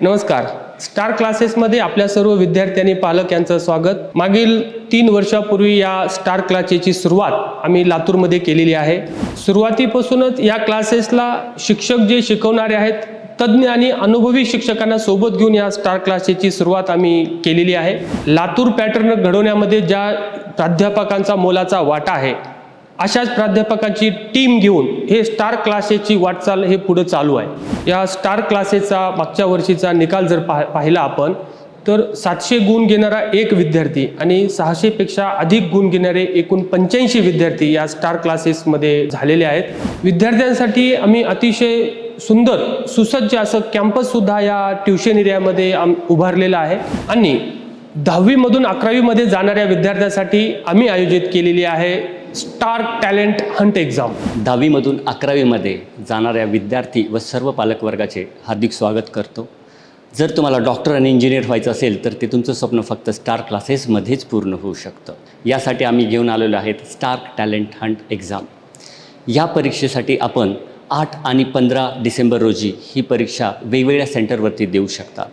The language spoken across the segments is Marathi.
नमस्कार. स्टार क्लासेसमध्ये आपल्या सर्व विद्यार्थी आणि पालक यांचं स्वागत. मागील तीन वर्षापूर्वी या स्टार क्लासेसची सुरुवात आम्ही लातूरमध्ये केलेली आहे. सुरुवातीपासूनच या क्लासेसला शिक्षक जे शिकवणारे आहेत तज्ज्ञ आणि अनुभवी शिक्षकांना सोबत घेऊन या स्टार क्लासेसची सुरुवात आम्ही केलेली आहे. लातूर पॅटर्न घडवण्यामध्ये ज्या प्राध्यापकांचा मोलाचा वाटा आहे अशाच प्राध्यापकाची टीम घेऊन हे स्टार क्लासेसची वाटचाल हे पुढे चालू आहे. या स्टार क्लासेसचा मागच्या वर्षीचा निकाल जर पाह पाहिला आपण तर सातशे गुण घेणारा एक विद्यार्थी आणि सहाशेपेक्षा अधिक गुण घेणारे एकूण पंच्याऐंशी विद्यार्थी या स्टार क्लासेसमध्ये झालेले आहेत. विद्यार्थ्यांसाठी आम्ही अतिशय सुंदर सुसज्ज असं कॅम्पससुद्धा या ट्युशन एरियामध्ये आम उभारलेलं आहे. आणि दहावीमधून अकरावीमध्ये जाणाऱ्या विद्यार्थ्यांसाठी आम्ही आयोजित केलेली आहे स्टार टॅलेंट हंट एक्झाम. दहावीमधून अकरावीमध्ये जाणाऱ्या विद्यार्थी व सर्व पालकवर्गाचे हार्दिक स्वागत करतो. जर तुम्हाला डॉक्टर आणि इंजिनियर व्हायचं असेल तर ते तुमचं स्वप्न फक्त स्टार क्लासेसमध्येच पूर्ण होऊ शकतं. यासाठी आम्ही घेऊन आलेलो आहेत स्टार टॅलेंट हंट एक्झाम. या परीक्षेसाठी आपण आठ आणि पंधरा डिसेंबर रोजी ही परीक्षा वेगवेगळ्या सेंटरवरती देऊ शकतात.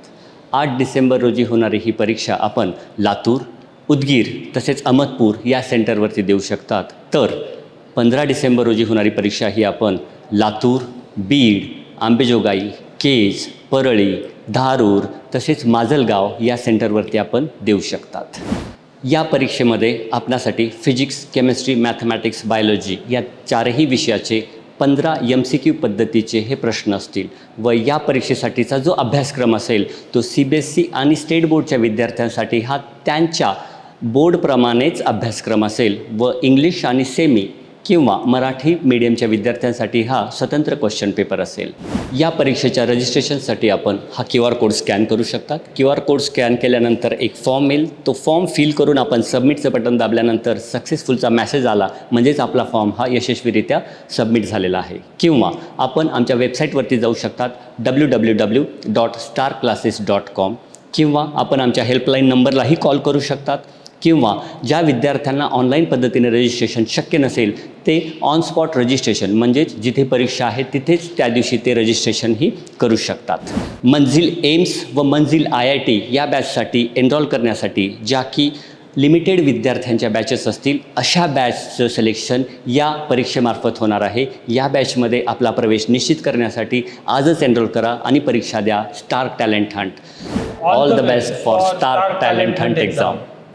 आठ डिसेंबर रोजी होणारी ही परीक्षा आपण लातूर उदगीर तसेच अहमदपूर या सेंटरवरती देऊ शकतात. तर पंधरा डिसेंबर रोजी होणारी परीक्षा ही आपण लातूर बीड आंबेजोगाई केज परळी धारूर तसेच माजलगाव या सेंटरवरती आपण देऊ शकतात. या परीक्षेमध्ये आपणासाठी फिजिक्स केमिस्ट्री मॅथमॅटिक्स बायोलॉजी या चारही विषयाचे पंधरा एम सी क्यू पद्धतीचे हे प्रश्न असतील व या परीक्षेसाठीचा जो अभ्यासक्रम असेल तो सी बी एस सी आणि स्टेट बोर्डच्या विद्यार्थ्यांसाठी हा त्यांच्या बोर्डप्रमाणेच अभ्यासक्रम असेल व इंग्लिश आणि सेमी किंवा मराठी मीडियमच्या विद्यार्थ्यांसाठी हा स्वतंत्र क्वेश्चन पेपर असेल. या परीक्षेच्या रजिस्ट्रेशनसाठी आपण हा क्यू आर कोड स्कॅन करू शकतात. क्यू आर कोड स्कॅन केल्यानंतर एक फॉर्म येईल. तो फॉर्म फिल करून आपण सबमिटचं बटन दाबल्यानंतर सक्सेसफुलचा मेसेज आला. म्हणजेच आपला फॉर्म हा यशस्वीरित्या सबमिट झालेला आहे. किंवा आपण आमच्या वेबसाईटवरती जाऊ शकतात. W W W dot star classes dot com किंवा आपण आमच्या हेल्पलाईन नंबरलाही कॉल करू शकतात. किंवा ज्या विद्यार्थ्यांना ऑनलाईन पद्धतीने रजिस्ट्रेशन शक्य नसेल ते ऑन स्पॉट रजिस्ट्रेशन म्हणजेच जिथे परीक्षा आहे तिथेच त्या दिवशी ते रजिस्ट्रेशनही करू शकतात. मंजिल एम्स व मंजिल आय आय टी या बॅचसाठी एनरोल करण्यासाठी ज्या की लिमिटेड विद्यार्थ्यांच्या बॅचेस असतील अशा बॅचचं सिलेक्शन या परीक्षेमार्फत होणार आहे. या बॅचमध्ये आपला प्रवेश निश्चित करण्यासाठी आजच एनरोल करा आणि परीक्षा द्या. Star talent hunt all the best for star talent hunt exam